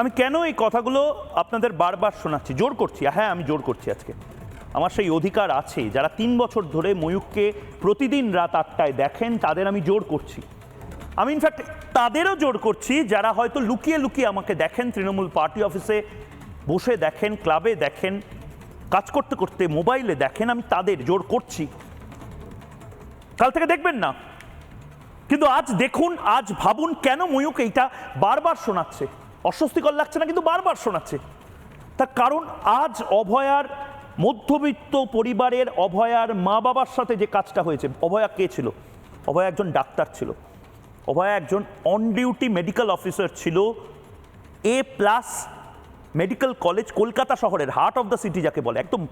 আমি কেন এই কথাগুলো আপনাদের বারবার শোনাচ্ছি? জোর করছি। হ্যাঁ আমি জোর করছি আজকে। আমার সেই অধিকার আছে, যারা তিন বছর ধরে ময়ূককে প্রতিদিন রাত আটটায় দেখেন, তাদের আমি জোর করছি। আমি ইনফ্যাক্ট তাদেরও জোর করছি, যারা হয়তো লুকিয়ে লুকিয়ে আমাকে দেখেন, তৃণমূল পার্টি অফিসে বসে দেখেন, ক্লাবে দেখেন, কাজ করতে করতে মোবাইলে দেখেন, আমি তাদের জোর করছি। কাল থেকে দেখবেন না। কিন্তু আজ দেখুন, আজ ভাবুন কেন ময়ূক এইটা বারবার শোনাচ্ছে। অস্বস্তিকর লাগছে না, কিন্তু বারবার শোনাচ্ছে। তার কারণ, আজ অভয়ার, মধ্যবিত্ত পরিবারের অভয়ার মা বাবার সাথে যে কাজটা হয়েছে, অভয়া কে ছিল? অভয়া একজন ডাক্তার ছিল। অভয়া একজন অন ডিউটি মেডিকেল অফিসার ছিল A plus medical college Kolkata শহরের হার্ট অফ দ্য সিটি যাকে বলে, একদম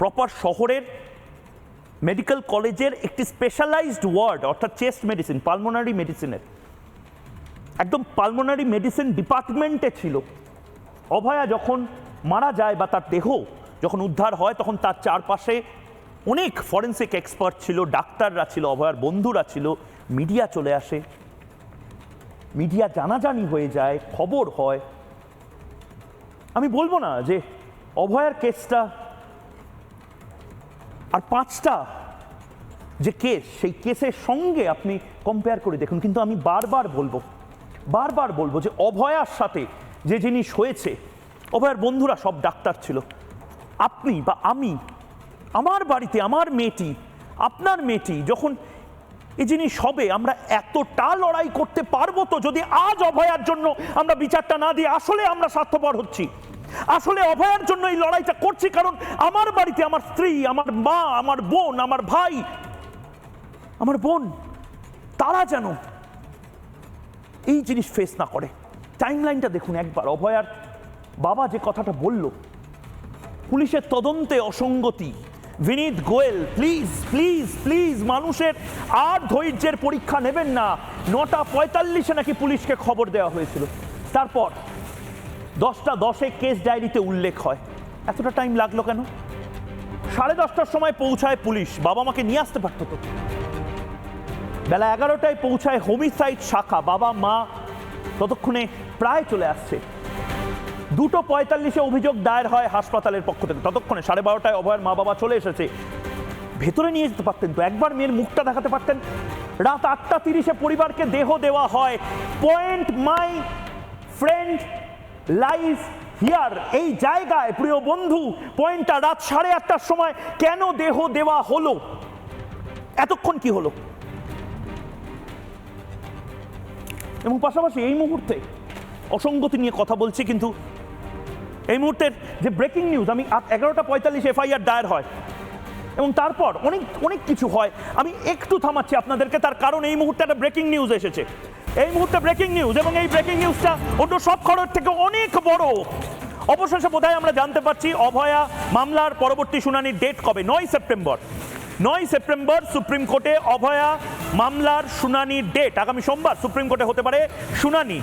প্রপার শহরের মেডিকেল কলেজের একটি স্পেশালাইজড ওয়ার্ড অর্থাৎ চেস্ট মেডিসিন পালমোনারি মেডিসিনের একদম পালমোনারি মেডিসিন ডিপার্টমেন্টে ছিল। অভয়া যখন মারা যায় বা তার দেহ যখন উদ্ধার হয়, তখন তার চারপাশে অনেক ফরেন্সিক এক্সপার্ট ছিল, ডাক্তাররা ছিল, অভয়ার বন্ধুরা ছিল মিডিয়া চলে আসে। মিডিয়া জানাজানি হয়ে যায়, খবর হয়। আমি বলব না যে অভয়ার কেসটা আর পাঁচটা যে কেস সেই কেসের সঙ্গে আপনি কম্পেয়ার করে দেখুন। কিন্তু আমি বারবার বলব বারবার বলব যে অভয়ার সাথে যে জিনিস হয়েছে, অভয়ার বন্ধুরা সব ডাক্তার ছিল। আপনি বা আমি, আমার বাড়িতে আমার মেয়েটি, আপনার মেয়েটি যখন এই জিনিস হবে, আমরা এতটা লড়াই করতে পারব তো যদি আজ অভয়ার জন্য আমরা বিচারটা না দিয়ে আসলে আমরা স্বার্থপর হচ্ছি। আসলে অভয়ার জন্য এই লড়াইটা করছি কারণ আমার বাড়িতে আমার স্ত্রী, আমার মা, আমার বোন, আমার ভাই, আমার বোন, তারা যেন এই জিনিস ফেস না করে। টাইম লাইনটা দেখুন একবার, অভয়ার বাবা যে কথাটা বলল, পুলিশের তদন্তে অসঙ্গতি। Vineet Goel please please please মানুষের আর ধৈর্যের পরীক্ষা নেবেন না। নটা পঁয়তাল্লিশে নাকি পুলিশকে খবর দেওয়া হয়েছিল। তারপর দশটা দশে কেস ডায়েরিতে উল্লেখ হয়। এতটা টাইম লাগল কেন? সাড়ে দশটার সময় পৌঁছায় পুলিশ বাবা মাকে নিয়ে আসতে পারতো তো। বেলা এগারোটায় পৌঁছায় হোমিসাইড শাখা। বাবা, মা ততক্ষণে প্রায় চলে আসছে। দুটো পঁয়তাল্লিশে অভিযোগ দায়ের হয় হাসপাতালের পক্ষ থেকে। ততক্ষণে সাড়ে বারোটায় অভয়ের মা বাবা চলে এসেছে। ভেতরে নিয়ে যেতে পারতেন তো? একবার মেয়ের মুখটা দেখাতে পারতেন? রাত আটটা তিরিশে পরিবারকে দেহ দেওয়া হয়। Point my friend life here. এই জায়গায়, প্রিয় বন্ধু, পয়েন্টটা রাত সাড়ে আটটার সময় কেন দেহ দেওয়া হলো? এতক্ষণ কি হলো? এবং পাশাপাশি এই মুহূর্তে অসঙ্গতি নিয়ে কথা বলছি, কিন্তু এই মুহূর্তের যে ব্রেকিং নিউজ আমি এগারোটা পঁয়তাল্লিশ এফআইআর দায়ের হয় এবং তারপর অনেক অনেক কিছু হয়। আমি একটু থামাচ্ছি আপনাদেরকে, তার কারণ এই মুহূর্তে একটা ব্রেকিং নিউজ এসেছে। এই মুহূর্তে ব্রেকিং নিউজ এবং এই ব্রেকিং নিউজটা অন্য সব খবর থেকে অনেক বড়। অবশেষে বোধহয় আমরা জানতে পারছি, অভয়া মামলার পরবর্তী শুনানির ডেট কবে? নয় সেপ্টেম্বর। নয় সেপ্টেম্বর সুপ্রিম কোর্টে অভয়া মামলার শুনানির ডেট আগামী সোমবার সুপ্রিম কোর্টে হতে পারে শুনানি,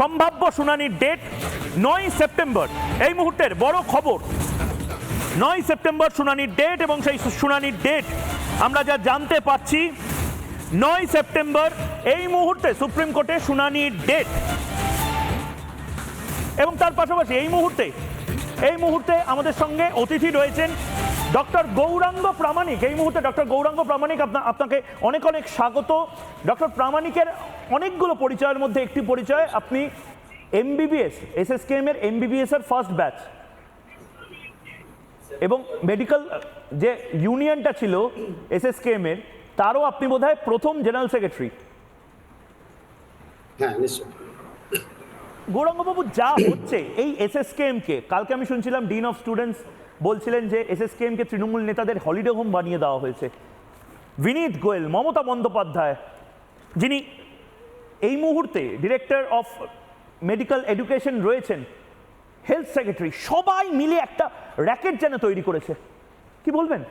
সম্ভাব্য শুনানির ডেট নয় সেপ্টেম্বর। এই মুহূর্তের বড় খবর, নয় সেপ্টেম্বর শুনানির ডেট এবং সেই শুনানির ডেট আমরা যা জানতে পাচ্ছি, নয় সেপ্টেম্বর এই মুহূর্তে সুপ্রিম কোর্টে শুনানির ডেট। এবং তার পাশাপাশি এই মুহূর্তে এই মুহূর্তে আমাদের সঙ্গে অতিথি রয়েছেন ডক্টর গৌরাঙ্গ প্রামাণিক এই মুহূর্তে ডক্টর গৌরাঙ্গ প্রামাণিক আপনা- আপনাকে অনেক অনেক স্বাগত। ডক্টর প্রামাণিকের অনেকগুলো পরিচয়ের মধ্যে একটি পরিচয় আপনি এমবিবিএস এসএসকেএম এর এমবিবিএস এর ফার্স্ট ব্যাচ এবং মেডিকেল যে ইউনিয়নটা ছিল এসএসকেএম এর তারও আপনি বোধহয় প্রথম জেনারেল সেক্রেটারি হ্যাঁ গৌরাঙ্গবাবু যা হচ্ছে এই এসএসকেএম কে কালকে আমি শুনছিলাম ডিন অফ স্টুডেন্টস বলছিলেন যে এসএসকেএম কে তৃণমূল নেতাদের হলিডে হোম বানিয়ে দেওয়া হয়েছে। বিনীত গোয়েল, মমতা বন্দ্যোপাধ্যায়, যিনি এই মুহূর্তে ডিরেক্টর অফ মেডিকেল এডুকেশন রয়েছেন, হেলথ সেক্রেটারি, সবাই মিলে একটা র্যাকেট যেন তৈরি করেছে। কি বলবেন?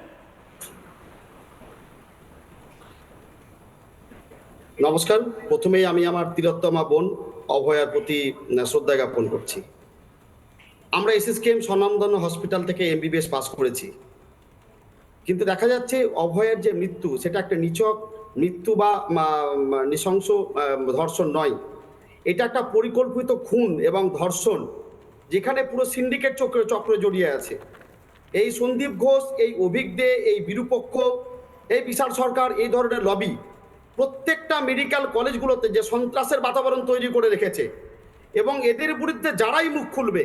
নমস্কার। প্রথমেই আমি আমার তিলোত্তমা বোন অভয়ার প্রতি শ্রদ্ধা জ্ঞাপন করছি। আমরা এসএসকেএম স্বনামধন্য হসপিটাল থেকে এমবিবিএস পাস করেছি। কিন্তু দেখা যাচ্ছে অভয়ের যে মৃত্যু, সেটা একটা নিচক মৃত্যু বা নৃশংস ধর্ষণ নয়। এটা একটা পরিকল্পিত খুন এবং ধর্ষণ, যেখানে পুরো সিন্ডিকেট চক্র চক্র জড়িয়ে আছে। এই সন্দীপ ঘোষ, এই অভিজ্ঞে এই বিরুপক্ষ, এই বিশাল সরকার, এই ধরনের লবি, প্রত্যেকটা মেডিকেল কলেজগুলোতে যে সন্ত্রাসের বাতাবরণ তৈরি করে রেখেছে, এবং এদের বিরুদ্ধে যারাই মুখ খুলবে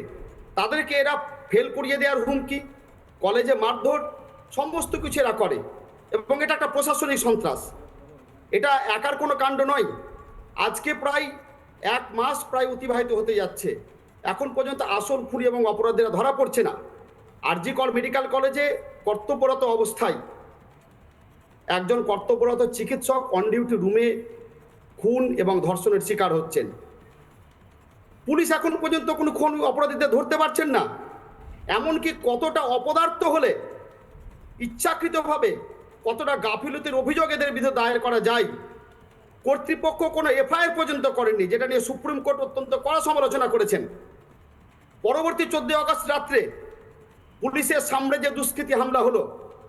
তাদেরকে এরা ফেল করিয়ে দেওয়ার হুমকি কলেজে মারধর, সমস্ত কিছু এরা করে। এবং এটা একটা প্রশাসনিক সন্ত্রাস। এটা একার কোনো কাণ্ড নয়। আজকে প্রায় এক মাস প্রায় অতিবাহিত হতে যাচ্ছে। এখন পর্যন্ত আসল খুনি এবং অপরাধীরা ধরা পড়ছে না। আরজি কল মেডিকেল কলেজে কর্তব্যরত অবস্থায় একজন কর্তব্যরত চিকিৎসক অন ডিউটি রুমে খুন এবং ধর্ষণের শিকার হচ্ছেন। পুলিশ এখন পর্যন্ত কোনো খুন অপরাধীদের ধরতে পারছেন না। এমনকি কতটা অপদার্থ হলে, ইচ্ছাকৃতভাবে কতটা গাফিলতির অভিযোগ এদের বিরুদ্ধে দায়ের করা যায়, কর্তৃপক্ষ কোনো এফআইআর পর্যন্ত করেনি যেটা নিয়ে সুপ্রিম কোর্ট অত্যন্ত কড়া সমালোচনা করেছেন। পরবর্তী চোদ্দই আগস্ট রাত্রে পুলিশের সামনে যে দুষ্কৃতী হামলা হলো,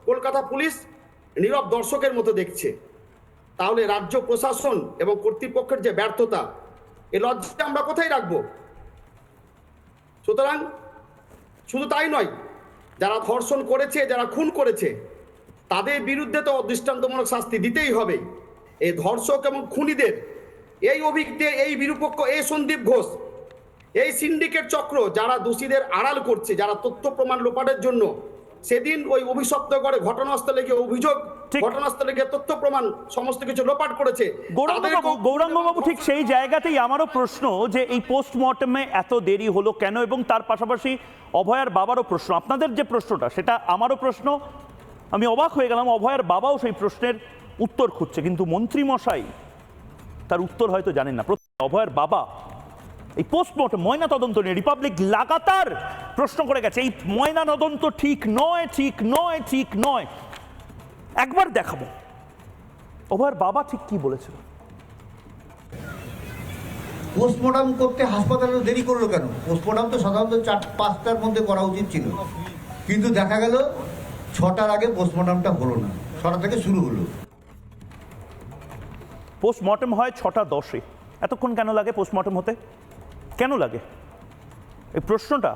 কলকাতা পুলিশ নীরব দর্শকের মতো দেখছে। তাহলে রাজ্য প্রশাসন এবং কর্তৃপক্ষের যে ব্যর্থতা এ লজ্জা আমরা কোথায় রাখব? সুতরাং শুধু তাই নয়, যারা ধর্ষণ করেছে, যারা খুন করেছে, তাদের বিরুদ্ধে তো দৃষ্টান্তমূলক শাস্তি দিতেই হবে। এই ধর্ষক এবং খুনিদের, এই অভিজ্ঞে এই বিরূপক্ষ এই সন্দীপ ঘোষ, এই সিন্ডিকেট চক্র, যারা দোষীদের আড়াল করছে, যারা তথ্য প্রমাণ লোপাটের জন্য সেদিন ওই অভিশপ্ত করে ঘটনাস্থলে গিয়ে অভিযোগ। ঘটনাস্থলে গিয়ে তথ্য প্রমাণ সমস্ত কিছু লোপাট করেছে। গৌরাঙ্গবাবু ঠিক সেই জায়গাতেই আমারও প্রশ্ন যে এই পোস্টমর্টমে এত দেরি হলো কেন এবং তার পাশাপাশি অভয়ার বাবারও প্রশ্ন। আপনাদের যে প্রশ্নটা সেটা আমারও প্রশ্ন। আমি অবাক হয়ে গেলাম অভয়ার বাবাও সেই প্রশ্নের উত্তর খুঁজছে। কিন্তু মন্ত্রী মশাই তার উত্তর হয়তো জানেন না। অভয়ার বাবা এই পোস্টমর্টম ময়না তদন্ত নিয়ে রিপাবলিক লাগাতার প্রশ্ন করে গেছে। এই ময়না তদন্ত ঠিক নয় ঠিক নয় ঠিক নয়। একবার দেখাবো। ওভার বাবা ঠিক কি বলেছিল? পোস্টমর্টম করতে হাসপাতালে দেরি করল কেন? পোস্টমর্টম তো সাধারণত চার পাঁচটার মধ্যে করা উচিত ছিল। কিন্তু দেখা গেল ছটার আগে পোস্টমর্টমটা হলো না। ছটা থেকে শুরু হলো। পোস্টমর্টম হয় ছটা দশে। এতক্ষণ কেন লাগে পোস্টমর্টম হতে? কেন লাগে? এই প্রশ্নটা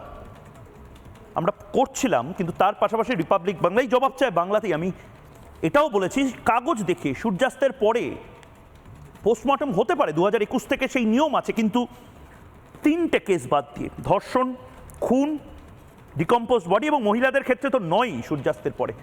আমরা করছিলাম, কিন্তু তার পাশাপাশি রিপাবলিক বাংলাই জবাব চায় বাংলাতেই আমি। এটাও বলেছি, কাগজ দেখে সূর্যাস্তের পরে পোস্টমর্টম হতে পারে দু হাজার একুশ থেকে সেই নিয়ম আছে, কিন্তু তিনটে কেস বাদ দিয়ে, ধর্ষণ, খুন ডিকম্পোজ বডি এবং মহিলাদের ক্ষেত্রে তো নয়ই সূর্যাস্তের পরে।